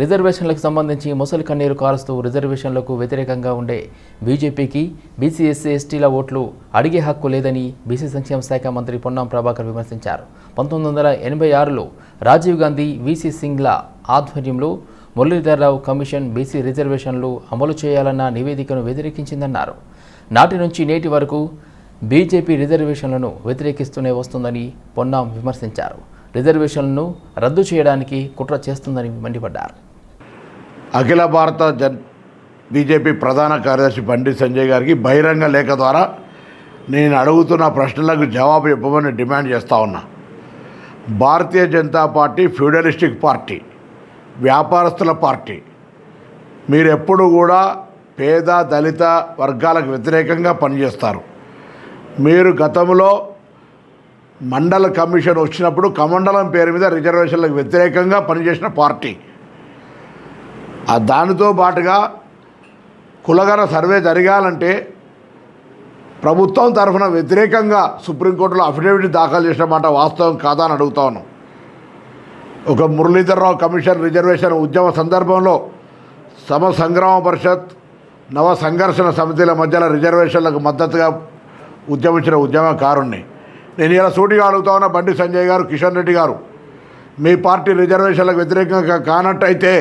రిజర్వేషన్లకు సంబంధించి ముసలి కన్నీరు కారుస్తూ రిజర్వేషన్లకు వ్యతిరేకంగా ఉండే బీజేపీకి బీసీ ఎస్సీ ఎస్టీల ఓట్లు అడిగే హక్కు లేదని బీసీ సంక్షేమ శాఖ మంత్రి పొన్నం ప్రభాకర్ విమర్శించారు. పంతొమ్మిది వందల ఎనభై ఆరులో రాజీవ్ గాంధీ వీసీ సింగ్ల ఆధ్వర్యంలో మురళీధరరావు కమిషన్ బీసీ రిజర్వేషన్లు అమలు చేయాలన్న నివేదికను వ్యతిరేకించిందన్నారు. నాటి నుంచి నేటి వరకు బీజేపీ రిజర్వేషన్లను వ్యతిరేకిస్తూనే వస్తుందని పొన్నాం విమర్శించారు. రిజర్వేషన్లను రద్దు చేయడానికి కుట్ర చేస్తుందని మండిపడ్డారు. అఖిల భారత జన్ బీజేపీ ప్రధాన కార్యదర్శి బండి సంజయ్ గారికి బహిరంగ లేఖ ద్వారా నేను అడుగుతున్న ప్రశ్నలకు జవాబు ఇవ్వమని డిమాండ్ చేస్తూ ఉన్నా. Bharatiya Janata party feudalistic party వ్యాపారస్తుల పార్టీ. మీరు ఎప్పుడు కూడా పేద దళిత వర్గాలకు వ్యతిరేకంగా పనిచేస్తారు. మీరు గతంలో మండల కమిషన్ వచ్చినప్పుడు కమండలం పేరు మీద రిజర్వేషన్లకు వ్యతిరేకంగా పనిచేసిన పార్టీ. ఆ దానితో పాటుగా కులగర సర్వే జరగాలంటే ప్రభుత్వం తరఫున వ్యతిరేకంగా సుప్రీంకోర్టులో అఫిడవిట్ దాఖలు చేసిన మాట వాస్తవం కాదా అని అడుగుతాను ఒక మురళీధరరావు కమిషన్ రిజర్వేషన్ ఉద్యమ సందర్భంలో సమ సంగ్రామ పరిషత్ నవ సంఘర్షణ సమితిల మధ్యలో రిజర్వేషన్లకు మద్దతుగా ఉద్యమించిన ఉద్యమకారుణ్ణి. నేను ఇలా సూటిగా అడుగుతా ఉన్న బండి సంజయ్ గారు కిషన్ రెడ్డి గారు. మీ పార్టీ రిజర్వేషన్లకు వ్యతిరేకంగా కానట్టయితే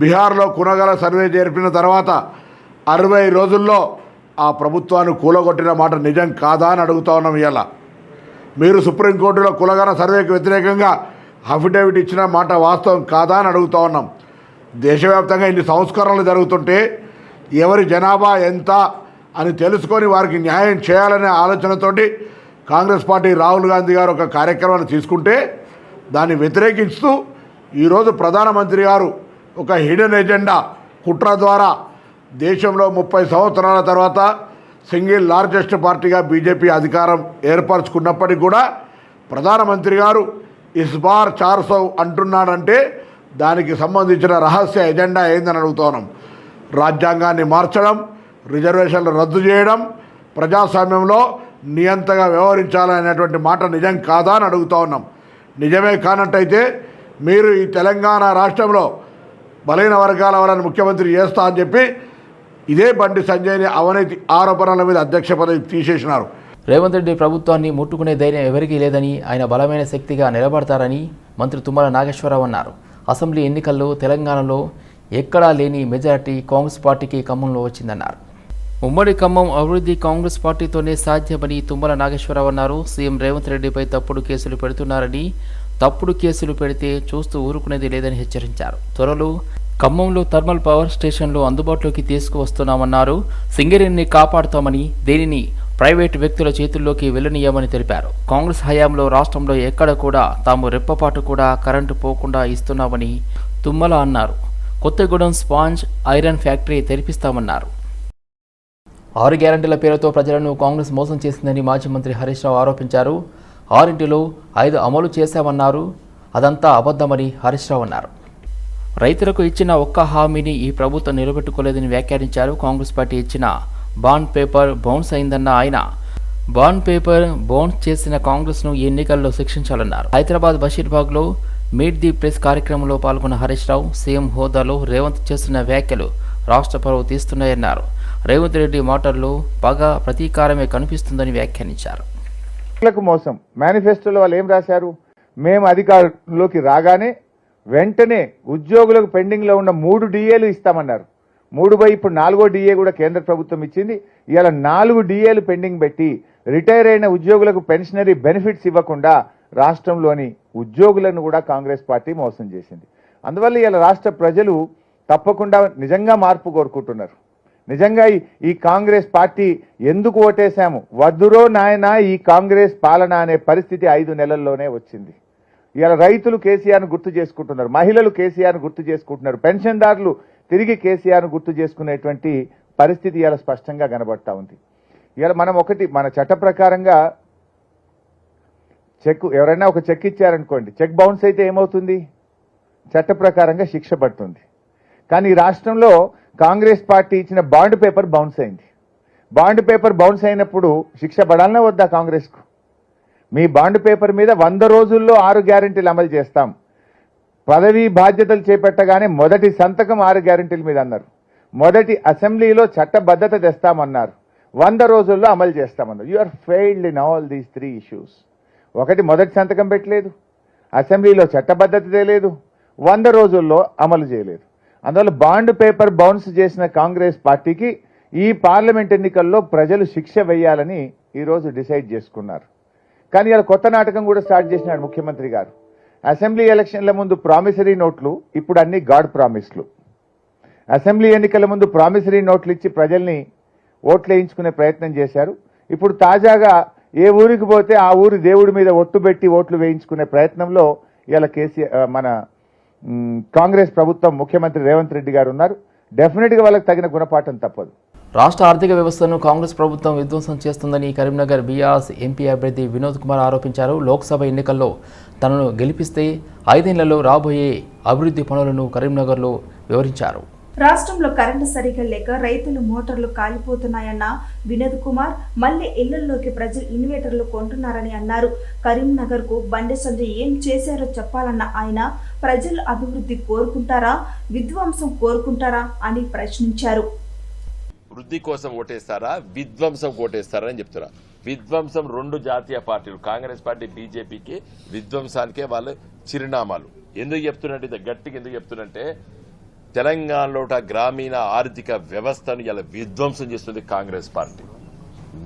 బీహార్లో కునగల సర్వే జరిపిన తర్వాత అరవై రోజుల్లో ఆ ప్రభుత్వాన్ని కూలగొట్టిన మాట నిజం కాదా అని అడుగుతా ఉన్నాం ఇవాళ మీరు సుప్రీంకోర్టులో కులగన సర్వేకి వ్యతిరేకంగా అఫిడవిట్ ఇచ్చిన మాట వాస్తవం కాదా అని అడుగుతా ఉన్నాం. దేశవ్యాప్తంగా ఇన్ని సంస్కరణలు జరుగుతుంటే ఎవరి జనాభా ఎంత అని తెలుసుకొని వారికి న్యాయం చేయాలనే ఆలోచనతోటి కాంగ్రెస్ పార్టీ రాహుల్ గాంధీ గారు ఒక కార్యక్రమాన్ని తీసుకుంటే దాన్ని వ్యతిరేకిస్తూ ఈరోజు ప్రధానమంత్రి గారు ఒక హిడెన్ ఎజెండా కుట్ర ద్వారా దేశంలో ముప్పై సంవత్సరాల తర్వాత సింగిల్ లార్జెస్ట్ పార్టీగా బీజేపీ అధికారం ఏర్పరచుకున్నప్పటికీ కూడా ప్రధానమంత్రి గారు ఇస్బార్ చార్సో అంటున్నాడంటే దానికి సంబంధించిన రహస్య ఎజెండా ఏందని అడుగుతున్నాం. రాజ్యాంగాన్ని మార్చడం రిజర్వేషన్లు రద్దు చేయడం ప్రజాస్వామ్యంలో నియంతగా వ్యవహరించాలనేటువంటి మాట నిజం కాదా అని అడుగుతా ఉన్నాం. నిజమే కానట్టయితే మీరు ఈ తెలంగాణ రాష్ట్రంలో బలైన వర్గాల వాళ్ళని ముఖ్యమంత్రి చేస్తా అని చెప్పి ఇదే బండి సంజయ్ని అవినీతి ఆరోపణల మీద అధ్యక్ష పదవి తీసేసినారు. రేవంత్ రెడ్డి ప్రభుత్వాన్ని ముట్టుకునే ధైర్యం ఎవరికీ లేదని ఆయన బలమైన శక్తిగా నిలబడతారని మంత్రి తుమ్మల నాగేశ్వరరావు అన్నారు. అసెంబ్లీ ఎన్నికల్లో తెలంగాణలో ఎక్కడా లేని మెజారిటీ కాంగ్రెస్ పార్టీకి ఖమ్మంలో వచ్చిందన్నారు. ఉమ్మడి ఖమ్మం అభివృద్ధి కాంగ్రెస్ పార్టీతోనే సాధ్యమని తుమ్మల నాగేశ్వరరావు అన్నారు. సీఎం రేవంత్ రెడ్డిపై తప్పుడు కేసులు పెడుతున్నారని తప్పుడు కేసులు పెడితే చూస్తూ ఊరుకునేది లేదని హెచ్చరించారు. త్వరలో ఖమ్మంలో థర్మల్ పవర్ స్టేషన్లు అందుబాటులోకి తీసుకువస్తున్నామన్నారు. సింగరేణిని కాపాడుతామని దీనిని? ప్రైవేటు వ్యక్తుల చేతుల్లోకి వెళ్ళనీయమని తెలిపారు. కాంగ్రెస్ హయాంలో రాష్ట్రంలో ఎక్కడ కూడా తాము రెప్పపాటు కూడా కరెంటు పోకుండా ఇస్తున్నామని తుమ్మల అన్నారు. కొత్తగూడెం స్పాంజ్ ఐరన్ ఫ్యాక్టరీ తెరిపిస్తామన్నారు. ఆరు గ్యారంటీల పేరుతో ప్రజలను కాంగ్రెస్ మోసం చేసిందని మాజీ మంత్రి హరీష్ రావు ఆరోపించారు. ఆరింటిలో ఐదు అమలు చేశామన్నారు. అదంతా అబద్ధమని హరీష్ రావు అన్నారు. రైతులకు ఇచ్చిన ఒక్క హామీని ఈ ప్రభుత్వం నిలబెట్టుకోలేదని వ్యాఖ్యానించారు. కాంగ్రెస్ పార్టీ ఇచ్చిన బాండ్ పేపర్ బౌన్స్ అయిందన్న ఆయన. బాండ్ పేపర్ బౌన్స్ చేసిన కాంగ్రెస్ను ఈ ఎన్నికల్లో శిక్షించాలన్నారు. హైదరాబాద్ బషీర్బాగ్లో మీట్ ది ప్రెస్ కార్యక్రమంలో పాల్గొన్న హరీష్ రావు సీఎం హోదాలో రేవంత్ చేస్తున్న వ్యాఖ్యలు రాష్ట్ర పరువు తీస్తున్నాయన్నారు. రేవంత్ రెడ్డి మాటల్లో పగ ప్రతీకారమే కనిపిస్తుందని వ్యాఖ్యానించారు. మోసం. మేనిఫెస్టోలో వాళ్ళు ఏం రాశారు? మేము అధికారంలోకి రాగానే వెంటనే ఉద్యోగులకు పెండింగ్లో ఉన్న మూడు డిఏలు ఇస్తామన్నారు. మూడు బై ఇప్పుడు నాలుగో డిఏ కూడా కేంద్ర ప్రభుత్వం ఇచ్చింది. ఇవాళ నాలుగు డిఏలు పెండింగ్ పెట్టి రిటైర్ అయిన ఉద్యోగులకు పెన్షనరీ బెనిఫిట్స్ ఇవ్వకుండా రాష్ట్రంలోని ఉద్యోగులను కూడా కాంగ్రెస్ పార్టీ మోసం చేసింది. అందువల్ల ఇలా రాష్ట్ర ప్రజలు తప్పకుండా నిజంగా మార్పు కోరుకుంటున్నారు. నిజంగా ఈ- కాంగ్రెస్ పార్టీ ఎందుకు ఓటేశాము? వద్దురో నాయనా ఈ కాంగ్రెస్ పాలన అనే పరిస్థితి ఐదు నెలల్లోనే వచ్చింది. ఇలా రైతులు కేసీఆర్ను గుర్తు చేసుకుంటున్నారు మహిళలు కేసీఆర్ను గుర్తు చేసుకుంటున్నారు పెన్షన్దారులు తిరిగి కేసీఆర్ను గుర్తు చేసుకునేటువంటి పరిస్థితి ఇలా స్పష్టంగా కనబడతా ఉంది. ఇలా మనం ఒకటి మన చట్ట ప్రకారంగా చెక్ ఎవరైనా ఒక చెక్ ఇచ్చారనుకోండి చెక్ బౌన్స్ అయితే ఏమవుతుంది? చట్ట ప్రకారంగా శిక్ష పడుతుంది. కానీ ఈ రాష్ట్రంలో కాంగ్రెస్ పార్టీ ఇచ్చిన బాండ్ పేపర్ బౌన్స్ అయింది. బాండ్ పేపర్ బౌన్స్ అయినప్పుడు శిక్ష పడాలనే వద్దా కాంగ్రెస్కు? మీ బాండ్ పేపర్ మీద వంద రోజుల్లో ఆరు గ్యారెంటీలు అమలు చేస్తాం. పదవీ బాధ్యతలు చేపట్టగానే మొదటి సంతకం ఆరు గ్యారెంటీల మీద అన్నారు. మొదటి అసెంబ్లీలో చట్టబద్ధత తెస్తామన్నారు. వంద రోజుల్లో అమలు చేస్తామన్నారు. You are failed in all these three issues ఒకటి మొదటి సంతకం పెట్టలేదు. అసెంబ్లీలో చట్టబద్ధత తేలేదు. వంద రోజుల్లో అమలు చేయలేదు. అందువల్ల బాండ్ పేపర్ బౌన్స్ చేసిన కాంగ్రెస్ పార్టీకి ఈ పార్లమెంట్ ఎన్నికల్లో ప్రజలు శిక్ష వేయాలని ఈరోజు డిసైడ్ చేసుకున్నారు. కానీ ఇలా కొత్త నాటకం కూడా స్టార్ట్ చేసినాడు ముఖ్యమంత్రి గారు. అసెంబ్లీ ఎలక్షన్ల ముందు ప్రామిసరీ నోట్లు ఇప్పుడు అన్ని గాడ్ ప్రామిస్లు. అసెంబ్లీ ఎన్నికల ముందు ప్రామిసరీ నోట్లు ఇచ్చి ప్రజల్ని ఓట్లు వేయించుకునే ప్రయత్నం చేశారు. ఇప్పుడు తాజాగా ఏ ఊరికి పోతే ఆ ఊరి దేవుడి మీద ఒట్టు పెట్టి ఓట్లు వేయించుకునే ప్రయత్నంలో ఇలా కేసీఆర్ మన కాంగ్రెస్ ప్రభుత్వం ముఖ్యమంత్రి రేవంత్ రెడ్డి గారు ఉన్నారు. డెఫినెట్గా వాళ్ళకి తగిన గుణపాఠం తప్పదు. రాష్ట్ర ఆర్థిక వ్యవస్థను కాంగ్రెస్ ప్రభుత్వం విధ్వంసం చేస్తుందని కరీంనగర్ బీఆర్ఎస్ ఎంపీ అభ్యర్థి వినోద్ కుమార్ ఆరోపించారు. లోక్సభ ఎన్నికల్లో తనను గెలిపిస్తే ఐదేళ్ళలో రాబోయే అభివృద్ధి పనులను కరీంనగర్లో వివరించారు. రాష్ట్రంలో కరెంటు సరిగా లేక రైతులు మోటార్లు కాలిపోతున్నాయన్న వినోద్ కుమార్ మళ్ళీ ఇళ్ళలోకి ప్రజలు ఇన్వేటర్లు కొంటున్నారని అన్నారు. కరీంనగర్కు బండి సంజయ్ ఏం చేశారో చెప్పాలన్న ఆయన ప్రజలు అభివృద్ధి కోరుకుంటారా విధ్వంసం కోరుకుంటారా అని ప్రశ్నించారు. వృద్ధి కోసం ఓటేస్తారా విధ్వంసం ఓటేస్తారా అని చెప్తున్నా విధ్వంసం రెండు జాతీయ పార్టీలు కాంగ్రెస్ పార్టీ బీజేపీకి విధ్వంసానికే వాళ్ళ చిరునామాలు. ఎందుకు చెప్తున్నట్టు గట్టిగా ఎందుకు చెప్తున్నంటే తెలంగాణలో గ్రామీణ ఆర్థిక వ్యవస్థను ఇలా విధ్వంసం చేస్తుంది కాంగ్రెస్ పార్టీ.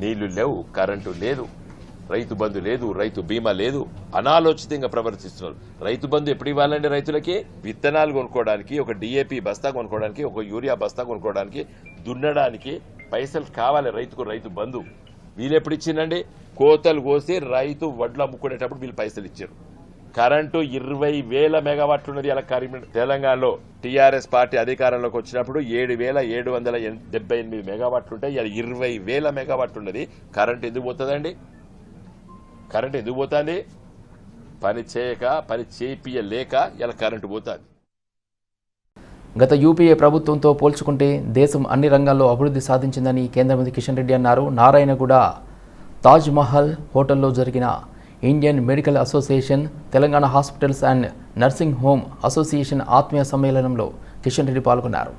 నీళ్ళు లేవు కరెంటు లేదు రైతు బంధు లేదు రైతు బీమా లేదు అనాలోచితంగా ప్రవర్తిస్తున్నారు. రైతు బంధు ఎప్పుడు ఇవ్వాలండి రైతులకి? విత్తనాలు కొనుక్కోవడానికి ఒక డిఏపి బస్తా కొనుక్కోవడానికి ఒక యూరియా బస్తా కొనుక్కోవడానికి దున్నడానికి పైసలు కావాలి రైతుకు రైతు బంధు. వీళ్ళు ఎప్పుడు ఇచ్చిందండి? కోతలు కోసి రైతు వడ్లు అమ్ముకునేటప్పుడు వీళ్ళు పైసలు ఇచ్చారు. కరెంటు ఇరవై వేల మెగావాట్లు ఉన్నది అలా కరీంనగర్ తెలంగాణలో. టీఆర్ఎస్ పార్టీ అధికారంలోకి వచ్చినప్పుడు ఏడు వేల ఏడు వందల ఎన్- డెబ్బై ఎనిమిది మెగావాట్లు ఉంటాయి. ఇలా ఇరవై వేల మెగావాట్లు ఉన్నది. కరెంట్ ఎందుకు పోతుందండి? కరెంట్ ఎందుకు పోతుంది? పని చేయక పని చేపియలేక ఇలా కరెంటు పోతుంది. గత యూపీఏ ప్రభుత్వంతో పోల్చుకుంటే దేశం అన్ని రంగాల్లో అభివృద్ధి సాధించిందని కేంద్ర మంత్రి కిషన్ రెడ్డి అన్నారు. నారాయణ కూడా తాజ్మహల్ హోటల్లో జరిగిన Indian medical association Telangana hospitals and nursing home association ఆత్మీయ సమ్మేళనంలో కిషన్ రెడ్డి పాల్గొన్నారు.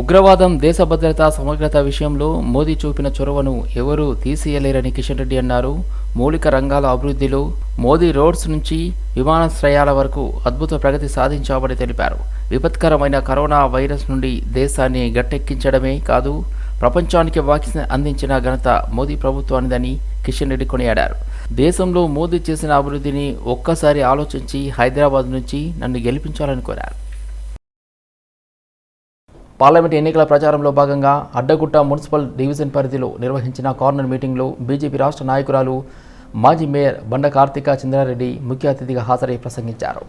ఉగ్రవాదం దేశ భద్రత సమగ్రత విషయంలో మోదీ చూపిన చొరవను ఎవరూ తీసేయలేరని కిషన్ రెడ్డి అన్నారు. మౌలిక రంగాల అభివృద్ధిలో మోదీ రోడ్స్ నుంచి విమానాశ్రయాల వరకు అద్భుత ప్రగతి సాధించామని తెలిపారు. విపత్కరమైన కరోనా వైరస్ నుండి దేశాన్ని గట్టెక్కించడమే కాదు ప్రపంచానికి వ్యాక్సిన్ అందించిన ఘనత మోదీ ప్రభుత్వానిదని కిషన్ రెడ్డి కొనియాడారు. దేశంలో మోదీ చేసిన అభివృద్ధిని ఒక్కసారి ఆలోచించి హైదరాబాద్ నుంచి నన్ను గెలిపించాలని కోరారు. పార్లమెంట్ ఎన్నికల ప్రచారంలో భాగంగా అడ్డగుట్ట మున్సిపల్ డివిజన్ పరిధిలో నిర్వహించిన కార్నర్ మీటింగ్లో బీజేపీ రాష్ట్ర నాయకురాలు మాజీ మేయర్ బండ కార్తిక చంద్రారెడ్డి ముఖ్య అతిథిగా హాజరై ప్రసంగించారు.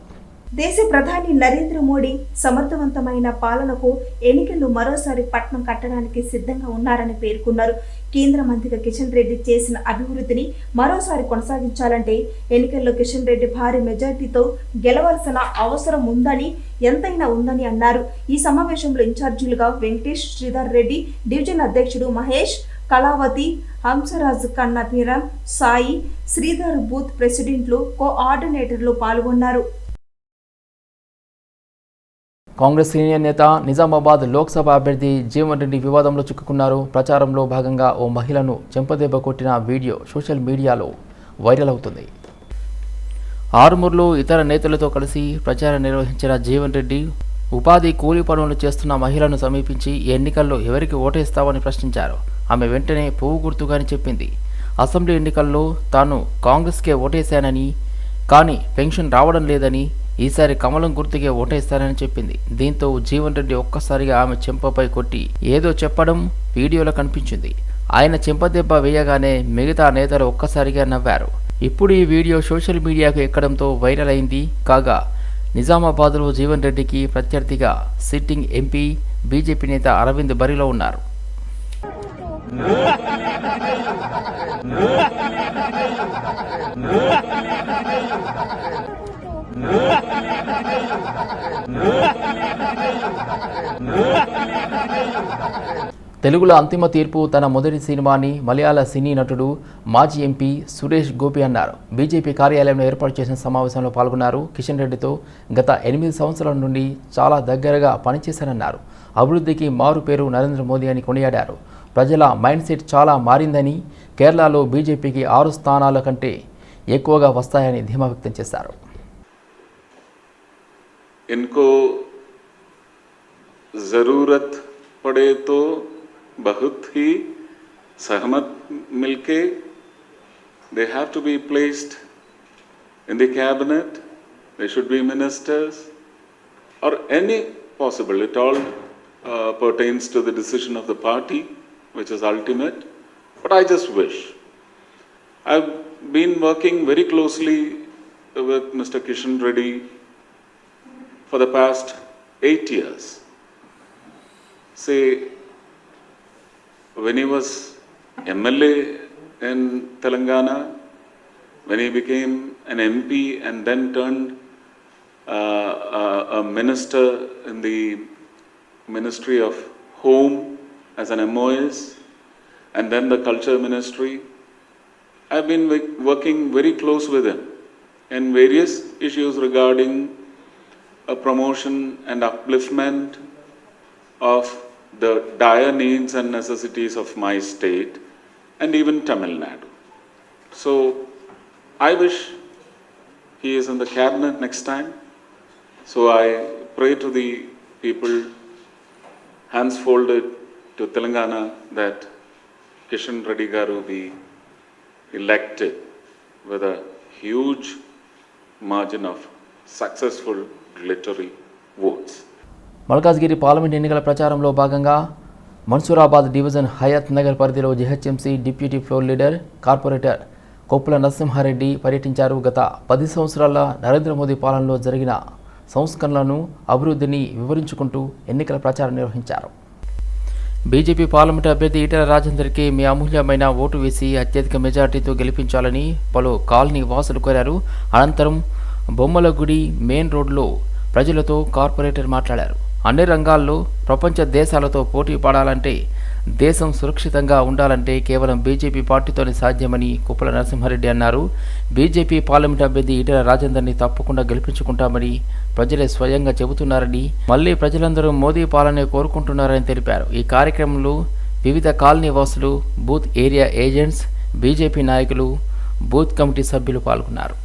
దేశ ప్రధాని నరేంద్ర మోడీ సమర్థవంతమైన పాలనకు ఎన్నికలు మరోసారి పట్నం కట్టడానికి సిద్ధంగా ఉన్నారని పేర్కొన్నారు. కేంద్ర మంత్రిగా కిషన్ రెడ్డి చేసిన అభివృద్ధిని మరోసారి కొనసాగించాలంటే ఎన్నికల్లో కిషన్ రెడ్డి భారీ మెజార్టీతో గెలవాల్సిన అవసరం ఉందని ఎంతైనా ఉందని అన్నారు. ఈ సమావేశంలో ఇన్ఛార్జీలుగా వెంకటేష్ శ్రీధర్ రెడ్డి డివిజన్ అధ్యక్షుడు మహేష్ కళావతి హంసరాజ్ కన్నపీరం సాయి శ్రీధర్ బూత్ ప్రెసిడెంట్లు కోఆర్డినేటర్లు పాల్గొన్నారు. కాంగ్రెస్ సీనియర్ నేత నిజామాబాద్ లోక్సభ అభ్యర్థి జీవన్ రెడ్డి వివాదంలో చిక్కుకున్నారు. ప్రచారంలో భాగంగా ఓ మహిళను చెంపదెబ్బ కొట్టిన వీడియో సోషల్ మీడియాలో వైరల్ అవుతుంది. ఆరుమూరులో ఇతర నేతలతో కలిసి ప్రచారం నిర్వహించిన జీవన్ రెడ్డి ఉపాధి కూలీ పనులు చేస్తున్న మహిళను సమీపించి ఈ ఎన్నికల్లో ఎవరికి ఓటేస్తావని ప్రశ్నించారు. ఆమె వెంటనే పువ్వు గుర్తుగాని చెప్పింది. అసెంబ్లీ ఎన్నికల్లో తాను కాంగ్రెస్కే ఓటేశానని కానీ పెన్షన్ రావడం లేదని ఈసారి కమలం గుర్తుకే ఓటేస్తానని చెప్పింది. దీంతో జీవన్ రెడ్డి ఒక్కసారిగా ఆమె చెంపపై కొట్టి ఏదో చెప్పడం వీడియోలో కనిపించింది. ఆయన చెంపదెబ్బ వేయగానే మిగతా నేతలు ఒక్కసారిగా నవ్వారు. ఇప్పుడు ఈ వీడియో సోషల్ మీడియాకు ఎక్కడంతో వైరల్ అయింది. కాగా నిజామాబాద్లో జీవన్ రెడ్డికి ప్రత్యర్థిగా సిట్టింగ్ ఎంపీ బీజేపీ నేత అరవింద్ బరిలో ఉన్నారు. తెలుగులో అంతిమ తీర్పు తన మొదటి సినిమాని మలయాళ సినీ నటుడు మాజీ ఎంపీ సురేష్ గోపి అన్నారు. బీజేపీ కార్యాలయంలో ఏర్పాటు చేసిన సమావేశంలో పాల్గొన్నారు. కిషన్ రెడ్డితో గత ఎనిమిది సంవత్సరాల నుండి చాలా దగ్గరగా పనిచేశారన్నారు అభివృద్ధికి మారు పేరు నరేంద్ర మోదీ అని కొనియాడారు. ప్రజల మైండ్ సెట్ చాలా మారిందని కేరళలో బీజేపీకి ఆరు స్థానాల కంటే ఎక్కువగా వస్తాయని ధీమా వ్యక్తం చేశారు. इनको ज़रूरत पड़े तो बहुत ही सहमत मिलके they have to be placed in the cabinet they should be ministers or any possible it all uh, pertains to the decision of the party which is ultimate but i just wish i've been working very closely with mr kishan reddy for the past eight years. Say, when he was MLA in Telangana, when he became an MP and then turned uh, uh, a minister in the Ministry of Home as an MOS, and then the Culture Ministry, I've been working very close with him in various issues regarding a promotion and upliftment of the dire needs and necessities of my state and even Tamil Nadu. So I wish he is in the cabinet next time. So I pray to the people, hands folded to Telangana, that Kishan Reddy Garu be elected with a huge margin of successful glittery votes. Malkajgiri parliament ఎన్నికల ప్రచారంలో భాగంగా Mansoorabad division Hayath Nagar పరిధిలో GHMC deputy floor leader corporator Koppula Narasimha Reddy పర్యటించారు. గత పది సంవత్సరాల నరేంద్ర మోదీ పాలనలో జరిగిన సంస్కరణలను అభివృద్ధిని వివరించుకుంటూ ఎన్నికల ప్రచారం నిర్వహించారు. బీజేపీ పార్లమెంటు అభ్యర్థి ఈటల రాజేందర్కి మీ అమూల్యమైన ఓటు వేసి అత్యధిక మెజార్టీతో గెలిపించాలని పలు కాలనీ వాసులు కోరారు. అనంతరం బొమ్మల గుడి మెయిన్ రోడ్లో ప్రజలతో కార్పొరేటర్ మాట్లాడారు. అన్ని రంగాల్లో ప్రపంచ దేశాలతో పోటీ పడాలంటే దేశం సురక్షితంగా ఉండాలంటే కేవలం బీజేపీ పార్టీతోనే సాధ్యమని కుప్పల నరసింహారెడ్డి అన్నారు. బీజేపీ పార్లమెంట్ అభ్యర్థి ఈటెల రాజేందర్ని తప్పకుండా గెలిపించుకుంటామని ప్రజలే స్వయంగా చెబుతున్నారని మళ్ళీ ప్రజలందరూ మోదీ పాలనే కోరుకుంటున్నారని తెలిపారు. ఈ కార్యక్రమంలో వివిధ కాలనీవాసులు బూత్ ఏరియా ఏజెంట్స్ బీజేపీ నాయకులు బూత్ కమిటీ సభ్యులు పాల్గొన్నారు.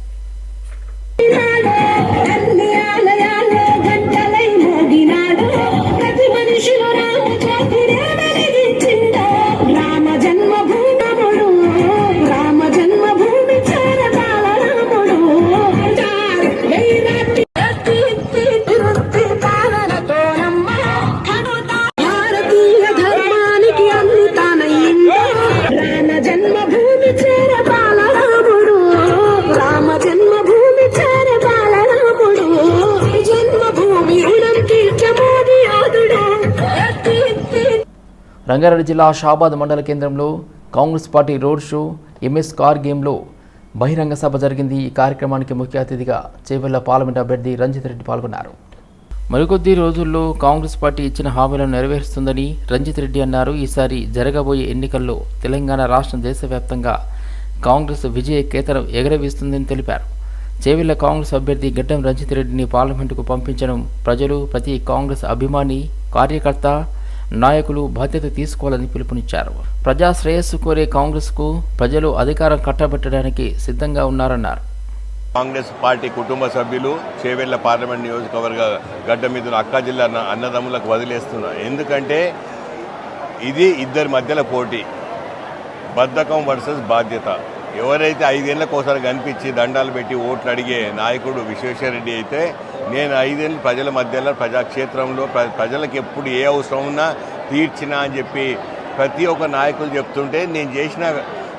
రంగారెడ్డి జిల్లా షాబాద్ మండల కేంద్రంలో Congress party road show MS car గేమ్లో బహిరంగ సభ జరిగింది. ఈ కార్యక్రమానికి ముఖ్య అతిథిగా చేవెళ్ళ పార్లమెంట్ అభ్యర్థి రంజిత్ రెడ్డి పాల్గొన్నారు. మరికొద్ది రోజుల్లో కాంగ్రెస్ పార్టీ ఇచ్చిన హామీలను నెరవేరుస్తుందని రంజిత్ రెడ్డి అన్నారు. ఈసారి జరగబోయే ఎన్నికల్లో తెలంగాణ రాష్ట్రం దేశవ్యాప్తంగా కాంగ్రెస్ విజయ కేతనం ఎగరవేస్తుందని తెలిపారు. చేవెళ్ళ కాంగ్రెస్ అభ్యర్థి గడ్డం రంజిత్ రెడ్డిని పార్లమెంటుకు పంపించడం ప్రజలు ప్రతి కాంగ్రెస్ అభిమాని కార్యకర్త నాయకులు బాధ్యత తీసుకోవాలని పిలుపునిచ్చారు. ప్రజా శ్రేయస్సు కోరే కాంగ్రెస్కు ప్రజలు అధికారం కట్టబెట్టడానికి సిద్ధంగా ఉన్నారన్నారు. కాంగ్రెస్ పార్టీ కుటుంబ సభ్యులు చేవెళ్ళ పార్లమెంట్ నియోజకవర్గ గడ్డ మీద అక్క జిల్లా అన్నదమ్ములకు వదిలేస్తున్నా. ఎందుకంటే ఇది ఇద్దరి మధ్యల పోటీ. బద్ధకం వర్సెస్ బాధ్యత. ఎవరైతే ఐదేళ్ళకు ఒకసారి కనిపించి దండాలు పెట్టి ఓట్లు అడిగే నాయకుడు విశ్వేశ్వరరెడ్డి అయితే నేను ఐదేళ్ళు ప్రజల మధ్యలో ప్రజాక్షేత్రంలో ప్రజలకు ఎప్పుడు ఏ అవసరం ఉన్నా తీర్చినా అని చెప్పి ప్రతి ఒక్క నాయకులు చెప్తుంటే నేను చేసిన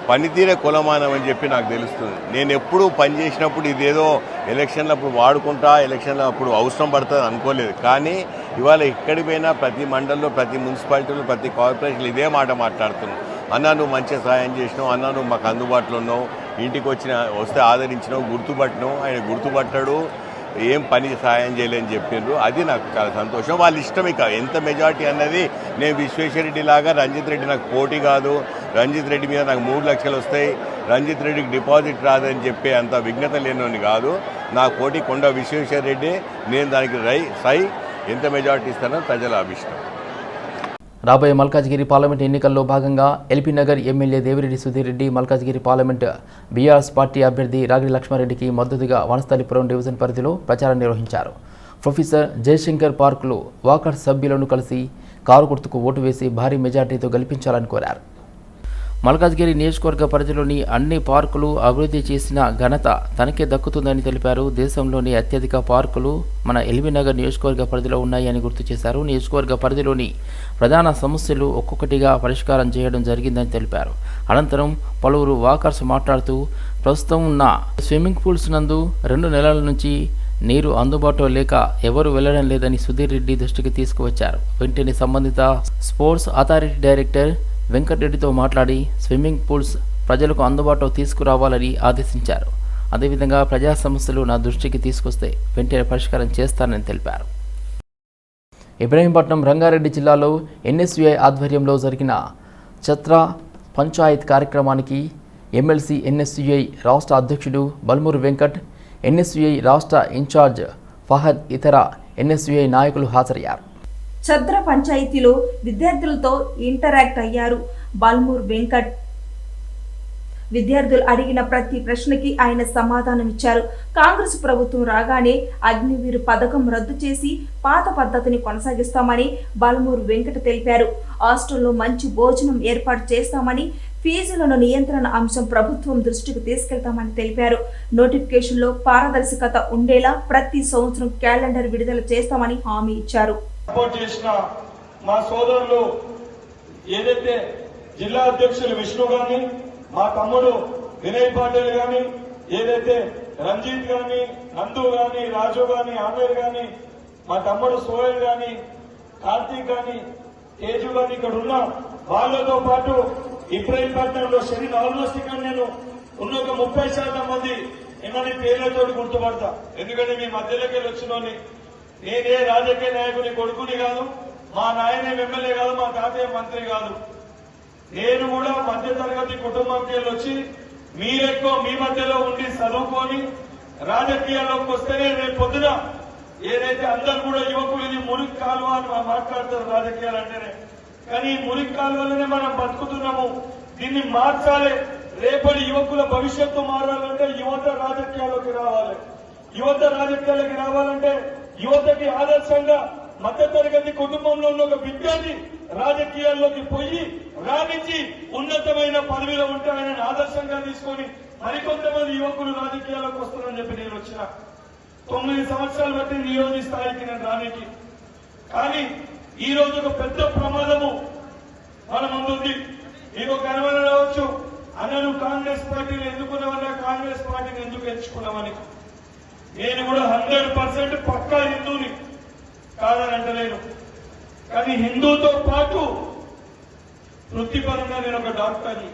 పనితీరే కులమానం అని చెప్పి నాకు తెలుస్తుంది. నేను ఎప్పుడు పని చేసినప్పుడు ఇదేదో ఎలక్షన్లు అప్పుడు వాడుకుంటా ఎలక్షన్లు అప్పుడు అవసరం పడుతుంది అనుకోలేదు. కానీ ఇవాళ ఎక్కడి పోయినా ప్రతి మండలంలో ప్రతి మున్సిపాలిటీలో ప్రతి కార్పొరేషన్లో ఇదే మాట మాట్లాడుతున్నాను అన్నా నువ్వు మంచి సహాయం చేసినావు. అన్నా నువ్వు మాకు అందుబాటులో ఉన్నావు. ఇంటికి వచ్చిన వస్తే ఆదరించినావు గుర్తుపట్టినావు. ఆయన గుర్తుపట్టాడు. ఏం పని సాయం చేయలేని చెప్పిండ్రు. అది నాకు చాలా సంతోషం. వాళ్ళ ఇష్టం ఇక ఎంత మెజార్టీ అన్నది నేను విశ్వేశ్వరరెడ్డి లాగా రంజిత్ రెడ్డి నాకు పోటీ కాదు. రంజిత్ రెడ్డి మీద నాకు మూడు లక్షలు వస్తాయి. రంజిత్ రెడ్డికి డిపాజిట్ రాదని చెప్పే అంత విఘ్నత లేనోని కాదు. నా పోటీ కొండ విశ్వేశ్వరరెడ్డి నేను దానికి రై సై. ఎంత మెజార్టీ ఇస్తానో ప్రజల అభిష్టం. రాబోయే మల్కాజ్గిరి పార్లమెంట్ ఎన్నికల్లో భాగంగా LB Nagar MLA Devireddy Sudheer Reddy Malkajgiri parliament BRS party అభ్యర్థి రాగిడి లక్ష్మారెడ్డికి మద్దతుగా వనస్థలిపురం డివిజన్ పరిధిలో ప్రచారం నిర్వహించారు. ప్రొఫెసర్ జయశంకర్ పార్కులో వాకర్ సభ్యులను కలిసి కారు గుర్తుకు ఓటు వేసి భారీ మెజార్టీతో గెలిపించాలని కోరారు. మల్కాజ్గిరి నియోజకవర్గ పరిధిలోని అన్ని పార్కులు అభివృద్ధి చేసిన ఘనత తనకే దక్కుతుందని తెలిపారు. దేశంలోని అత్యధిక పార్కులు మన ఎల్బీనగర్ నియోజకవర్గ పరిధిలో ఉన్నాయని గుర్తు చేశారు. నియోజకవర్గ పరిధిలోని ప్రధాన సమస్యలు ఒక్కొక్కటిగా పరిష్కారం చేయడం జరిగిందని తెలిపారు. అనంతరం పలువురు వాకర్స్ మాట్లాడుతూ ప్రస్తుతం ఉన్న స్విమ్మింగ్ పూల్స్ నందు రెండు నెలల నుంచి నీరు అందుబాటులో లేక ఎవరు వెళ్ళడం లేదని సుధీర్ రెడ్డి దృష్టికి తీసుకువచ్చారు. వెంటనే సంబంధిత స్పోర్ట్స్ అథారిటీ డైరెక్టర్ వెంకటరెడ్డితో మాట్లాడి స్విమ్మింగ్ పూల్స్ ప్రజలకు అందుబాటులో తీసుకురావాలని ఆదేశించారు. అదేవిధంగా ప్రజా సమస్యలు నా దృష్టికి తీసుకొస్తే వెంటనే పరిష్కారం చేస్తానని తెలిపారు. ఇబ్రహీంపట్నం రంగారెడ్డి జిల్లాలో ఎన్ఎస్యుఐ ఆధ్వర్యంలో జరిగిన ఛత్ర పంచాయత్ కార్యక్రమానికి ఎమ్మెల్సీ ఎన్ఎస్యుఐ రాష్ట్ర అధ్యక్షుడు బల్మూరు వెంకట్ ఎన్ఎస్యుఐ రాష్ట్ర ఇన్ఛార్జ్ ఫహద్ ఇతర ఎన్ఎస్యుఐ నాయకులు హాజరయ్యారు. ఛద్ర పంచాయతీలో విద్యార్థులతో ఇంటరాక్ట్ అయ్యారు. బాల్మూర్ వెంకట్ విద్యార్థులు అడిగిన ప్రతి ప్రశ్నకి ఆయన సమాధానం ఇచ్చారు కాంగ్రెస్ ప్రభుత్వం రాగానే అగ్నివీరు పథకం రద్దు చేసి పాత పద్ధతిని కొనసాగిస్తామని బాల్మూరు వెంకట తెలిపారు. హాస్టల్లో మంచి భోజనం ఏర్పాటు చేస్తామని ఫీజులను నియంత్రణ అంశం ప్రభుత్వం దృష్టికి తీసుకెళ్తామని తెలిపారు. నోటిఫికేషన్లో పారదర్శకత ఉండేలా ప్రతి సంవత్సరం క్యాలెండర్ విడుదల చేస్తామని హామీ ఇచ్చారు. సపోర్ట్ చేసిన మా సోదరులు ఏదైతే జిల్లా అధ్యక్షులు విష్ణు గాని మా తమ్ముడు వినయ్ పాటిల్ గాని ఏదైతే రంజిత్ గాని నందు గాని రాజు గాని ఆమీర్ గాని మా తమ్ముడు సోహెల్ గాని కార్తీక్ గాని తేజు గాని ఇక్కడ ఉన్న వాళ్ళతో పాటు ఇబ్రాహీంపట్నంలో శరీరం ఆల్మోస్ట్ ఇక్కడ నేను ఉన్న ఒక ముప్పై శాతం మంది ఇమ్మని పేర్లతో గుర్తుపడతా. ఎందుకంటే మీ మధ్యలోకి వెళ్ళి వచ్చినోని నేనే రాజకీయ నాయకుని కొడుకుని కాదు మా నాయనే ఎమ్మెల్యే కాదు మా తాతయ్య మంత్రి కాదు. నేను కూడా మధ్య తరగతి కుటుంబంకి వెళ్ళి వచ్చి మీరెక్కువ మీ మధ్యలో ఉండి చదువుకొని రాజకీయాల్లోకి వస్తేనే రేపు పొద్దున ఏదైతే అందరు కూడా యువకులు ఇది మురికి కాలువ అని మాట్లాడతారు రాజకీయాలు అంటేనే. కానీ ఈ మురికి కాలువలోనే మనం బతుకుతున్నాము. దీన్ని మార్చాలి. రేపటి యువకుల భవిష్యత్తు మారాలంటే యువత రాజకీయాల్లోకి రావాలి. యువత రాజకీయాలకి రావాలంటే యువతకి ఆదర్శంగా మధ్య తరగతి కుటుంబంలో ఉన్న ఒక విద్యార్థి రాజకీయాల్లోకి పోయి రాణించి ఉన్నతమైన పదవిలో ఉంటే ఆయనను ఆదర్శంగా తీసుకొని మరికొంతమంది యువకులు రాజకీయాల్లోకి వస్తున్నారని చెప్పి నేను వచ్చిన తొమ్మిది సంవత్సరాలు బట్టి నియోజక స్థాయికి నేను రానికి. కానీ ఈ రోజు ఒక పెద్ద ప్రమాదము మన ముందుంది. మీకు ఒక అనుమానం రావచ్చు. అన్నను కాంగ్రెస్ పార్టీని ఎందుకున్నామన్నా కాంగ్రెస్ పార్టీని ఎందుకు ఎంచుకున్నామని. నేను కూడా హండ్రెడ్ పర్సెంట్ పక్కా హిందూని కాదని అంటలేను. కానీ హిందూతో పాటు వృత్తిపరంగా నేను ఒక డాక్టర్ని.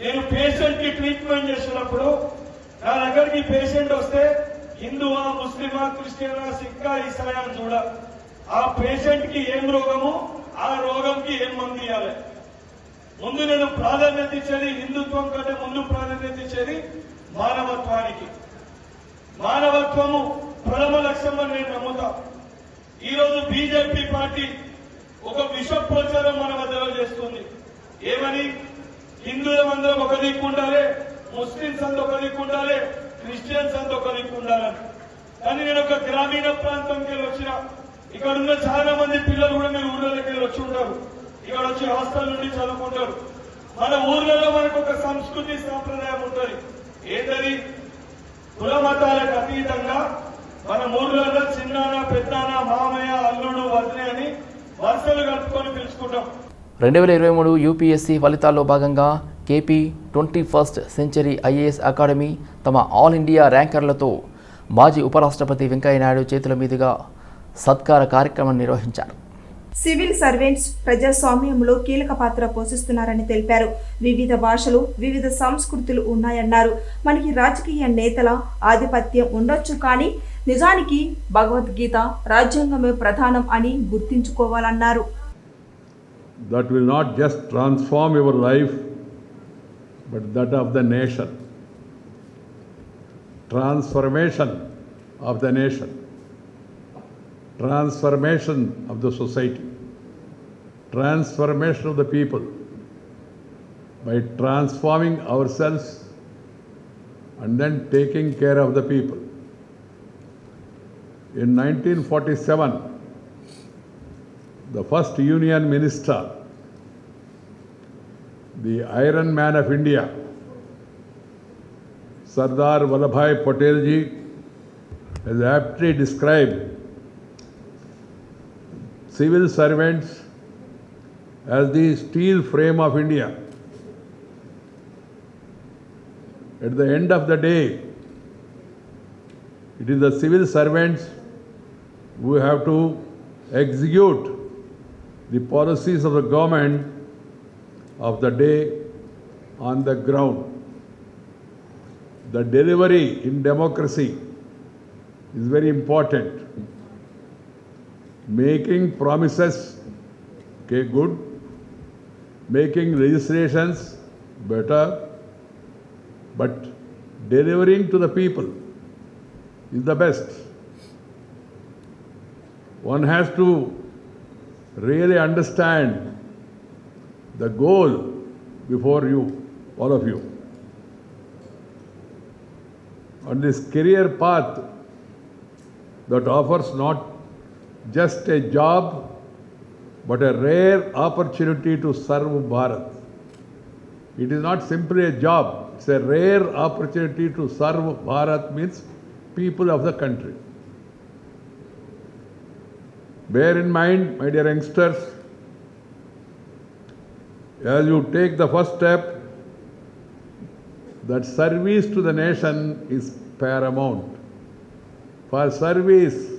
నేను పేషెంట్కి ట్రీట్మెంట్ చేసినప్పుడు నా దగ్గరికి పేషెంట్ వస్తే హిందువా ముస్లిమా క్రిస్టియనా సిక్కా ఇస్లాయా అని చూడ. ఆ పేషెంట్కి ఏం రోగము ఆ రోగంకి ఏం మందు ఇవ్వాలి ముందు నేను ప్రాధాన్యత ఇచ్చేది హిందుత్వం కంటే ముందు ప్రాధాన్యత ఇచ్చేది మానవత్వానికి. మానవత్వము ప్రథమ లక్ష్యం నేను నమ్ముతా. ఈరోజు బీజేపీ పార్టీ ఒక విష ప్రచారం మన మధ్యలో చేస్తుంది. ఏమని? హిందువులం అందరం ఒక దిక్కు ఉండాలి ముస్లింస్ అంత ఒక దిక్కు ఉండాలి క్రిస్టియన్స్ అంత ఒక దిక్కు ఉండాలని. కానీ నేను ఒక గ్రామీణ ప్రాంతంకి వెళ్ళి వచ్చిన ఇక్కడ ఉన్న చాలా మంది పిల్లలు కూడా మీరు ఊళ్ళలోకి వెళ్ళి వచ్చి ఉంటారు. ఇక్కడ వచ్చి హాస్టల్ నుండి చదువుకుంటారు. మన ఊర్లలో మనకు ఒక సంస్కృతి సాంప్రదాయం ఉంటుంది. ఏంటది? కుల మతాలకు అతీతంగా మన ఊర్లలో చిన్నాన పెద్దాన మామయ్య అల్లుడు వదిలే అని వరుసలు కలుపుకొని పిలుచుకుంటాం. రెండు వేల ఇరవై మూడు యూపీఎస్సీ ఫలితాల్లో భాగంగా KP twenty first century IAS academy తమ ఆల్ ఇండియా ర్యాంకర్లతో మాజీ ఉపరాష్ట్రపతి వెంకయ్యనాయుడు చేతుల మీదుగా సత్కార కార్యక్రమం నిర్వహించారు. సివిల్ సర్వెంట్స్ ప్రజాస్వామ్యంలో కీలక పాత్ర పోషిస్తున్నారని తెలిపారు. వివిధ భాషలు వివిధ సంస్కృతులు ఉన్నాయన్నారు. మనకి రాజకీయ నేతల ఆధిపత్యం ఉండొచ్చు కానీ నిజానికి భగవద్గీత రాజ్యాంగమే ప్రధానం అని గుర్తించుకోవాలన్నారు. That will not just transform your life but that of the nation transformation of the nation Transformation of the society. Transformation of the people. By transforming ourselves and then taking care of the people. In 1947, the first union minister, the Iron Man of India, Sardar Vallabhai Patel ji, has aptly described civil servants as the steel frame of India. At the end of the day, it is the civil servants who have to execute the policies of the government of the day on the ground. The delivery in democracy is very important. Making promises, okay, good. Making registrations better. But delivering to the people is the best. One has to really understand the goal before you, all of you. On this career path that offers not just a job but a rare opportunity to serve Bharat. It is not simply a job, it's a rare opportunity to serve Bharat means people of the country. Bear in mind, my dear youngsters, as you take the first step, that service to the nation is paramount. For service,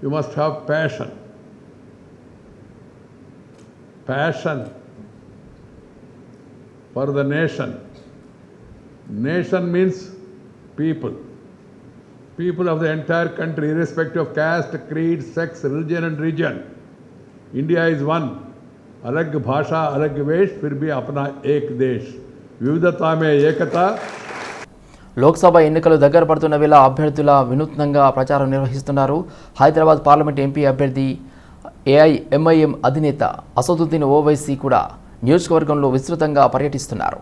you must have passion. Passion for the nation. Nation means people. People of the entire country, irrespective of caste, creed, sex, religion, and region. India is one. अलग भाषा अलग वेश फिर भी अपना एक देश विविधता में एकता లోక్సభ ఎన్నికలు దగ్గర పడుతున్న వేళ అభ్యర్థుల వినూత్నంగా ప్రచారం నిర్వహిస్తున్నారు హైదరాబాద్ పార్లమెంట్ ఎంపీ అభ్యర్థి ఏఐఎంఐఎం అధినేత అసదుద్దీన్ ఓవైసీ కూడా నియోజకవర్గంలో విస్తృతంగా పర్యటిస్తున్నారు.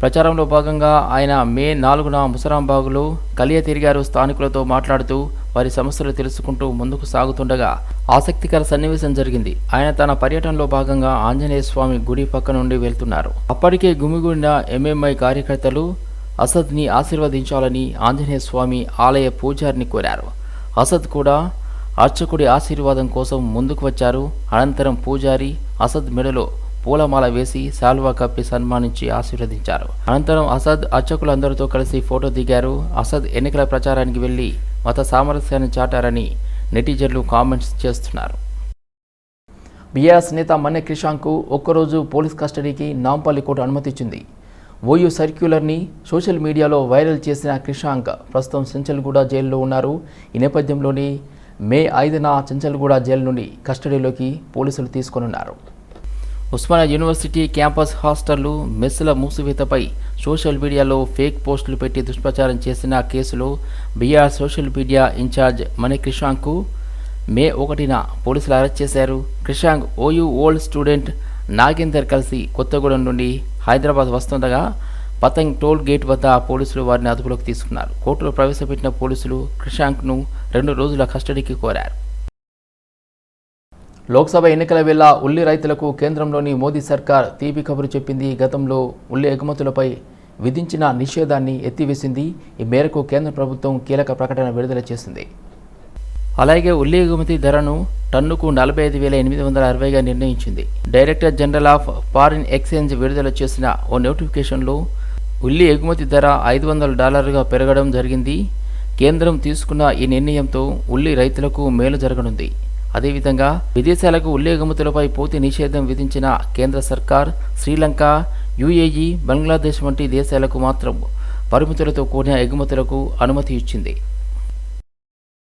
ప్రచారంలో భాగంగా ఆయన మే నాలుగున ముసరాంబాగులో కలియ తిరిగారు స్థానికులతో మాట్లాడుతూ వారి సమస్యలు తెలుసుకుంటూ ముందుకు సాగుతుండగా ఆసక్తికర సన్నివేశం జరిగింది. ఆయన తన పర్యటనలో భాగంగా ఆంజనేయ స్వామి గుడి పక్క నుండి వెళ్తున్నారు. అప్పటికే గుమిగూడిన ఎంఎంఐ కార్యకర్తలు అసద్ని ఆశీర్వదించాలని ఆంజనేయ స్వామి ఆలయ పూజారిని కోరారు. అసద్ కూడా అర్చకుడి ఆశీర్వాదం కోసం ముందుకు వచ్చారు. అనంతరం పూజారి అసద్ మెడలో పూలమాల వేసి శాల్వా కప్పి సన్మానించి ఆశీర్వదించారు. అనంతరం అసద్ అర్చకులందరితో కలిసి ఫోటో దిగారు. అసద్ ఎన్నికల ప్రచారానికి వెళ్ళి మత సామరస్యాన్ని చాటారని నెటిజన్లు కామెంట్స్ చేస్తున్నారు. బీఆర్ఎస్ నేత మన్నె క్రిషాంక్కు ఒక్కరోజు పోలీస్ కస్టడీకి నాంపల్లి కోర్టు అనుమతిచ్చింది. ఓయూ సర్క్యులర్ని సోషల్ మీడియాలో వైరల్ చేసిన క్రిషాంక్ ప్రస్తుతం సెంచల్గూడ జైల్లో ఉన్నారు. ఈ నేపథ్యంలోనే మే ఐదున చెంచల్గూడ జైలు నుండి కస్టడీలోకి పోలీసులు తీసుకొనున్నారు. ఉస్మానియా యూనివర్సిటీ క్యాంపస్ హాస్టళ్ళు మెస్సుల మూసివేతపై సోషల్ మీడియాలో ఫేక్ పోస్టులు పెట్టి దుష్ప్రచారం చేసిన కేసులో BR social media in charge Mani క్రిషాంగ్కు May ఒకటిన పోలీసులు అరెస్ట్ చేశారు. Krishank OU old student Nagender కలిసి కొత్తగూడెం నుండి హైదరాబాద్ వస్తుండగా పతంగ్ టోల్ గేట్ వద్ద పోలీసులు వారిని అదుపులోకి తీసుకున్నారు. కోర్టులో ప్రవేశపెట్టిన పోలీసులు క్రిషాంక్ను రెండు రోజుల కస్టడీకి కోరారు. లోక్సభ ఎన్నికల వేళ ఉల్లి రైతులకు కేంద్రంలోని మోదీ సర్కార్ తీపి కబురు చెప్పింది. గతంలో ఉల్లి ఎగుమతులపై విధించిన నిషేధాన్ని ఎత్తివేసింది. ఈ మేరకు కేంద్ర ప్రభుత్వం కీలక ప్రకటన విడుదల చేసింది. అలాగే ఉల్లి ఎగుమతి ధరను టన్నుకు నలభై ఐదు వేల ఎనిమిది వందల అరవైగా నిర్ణయించింది. Director general of foreign exchange విడుదల చేసిన ఓ నోటిఫికేషన్లో ఉల్లి ఎగుమతి ధర ఐదు వందల డాలర్గా పెరగడం జరిగింది. కేంద్రం తీసుకున్న ఈ నిర్ణయంతో ఉల్లి రైతులకు మేలు జరగనుంది. అదేవిధంగా విదేశాలకు ఉల్లి ఎగుమతులపై పూర్తి నిషేధం విధించిన కేంద్ర సర్కార్ శ్రీలంక యుఏఈ బంగ్లాదేశ్ వంటి దేశాలకు మాత్రం పరిమితులతో కూడిన ఎగుమతులకు అనుమతి ఇచ్చింది.